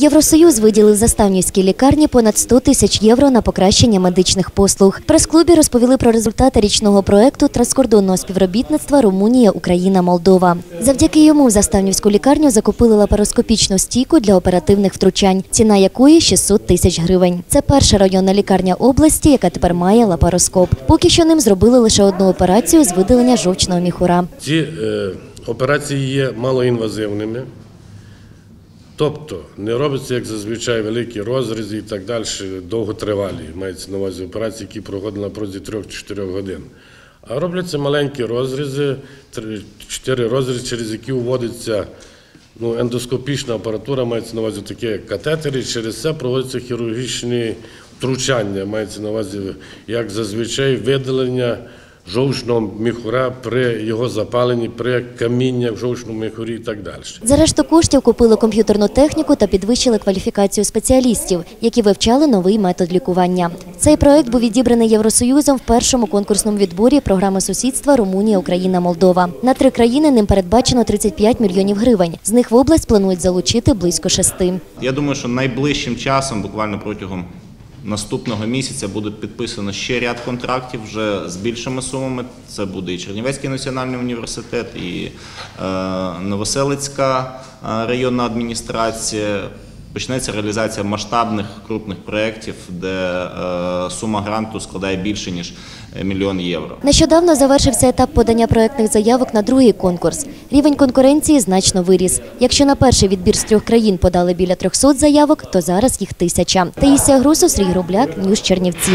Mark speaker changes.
Speaker 1: Євросоюз виділив заставнівській лікарні понад 100 тисяч євро на покращення медичних послуг. Прес-клубі розповіли про результати річного проекту транскордонного співробітництва Румунія, Україна, Молдова. Завдяки йому в заставнівську лікарню закупили лапароскопічну стійку для оперативних втручань, ціна якої 600 тисяч гривень. Це перша районна лікарня області, яка тепер має лапароскоп. Поки що ним зробили лише одну операцію з видалення жовчного міхура.
Speaker 2: Ці е, операції є малоінвазивними, тобто не робиться, як зазвичай, великі розрізи і так далі, довготривалі, мається на увазі операції, які проходять на протязі 3-4 годин. А робляться маленькі розрізи, 4 розрізи, через які вводиться ну, ендоскопічна апаратура, мається на увазі такі як катетери, через це проводяться хірургічні втручання, мається на увазі, як зазвичай, видалення жовчного міхура при його запаленні, при каміння в жовчному міхурі і так далі.
Speaker 1: За решту коштів купили комп'ютерну техніку та підвищили кваліфікацію спеціалістів, які вивчали новий метод лікування. Цей проект був відібраний Євросоюзом в першому конкурсному відборі програми сусідства Румунія, Україна, Молдова. На три країни ним передбачено 35 мільйонів гривень. З них в область планують залучити близько шести.
Speaker 3: Я думаю, що найближчим часом, буквально протягом наступного місяця, буде підписано ще ряд контрактів вже з більшими сумами. Це буде і Чернівецький національний університет, і е, Новоселицька е, районна адміністрація. Почнеться реалізація масштабних крупних проєктів, де е, сума гранту складає більше ніж е, мільйон євро.
Speaker 1: Нещодавно завершився етап подання проектних заявок на другий конкурс. Рівень конкуренції значно виріс. Якщо на перший відбір з трьох країн подали біля 300 заявок, то зараз їх тисяча. Таїсія Грусов, Сергій Рубляк, Ньюс Чернівці.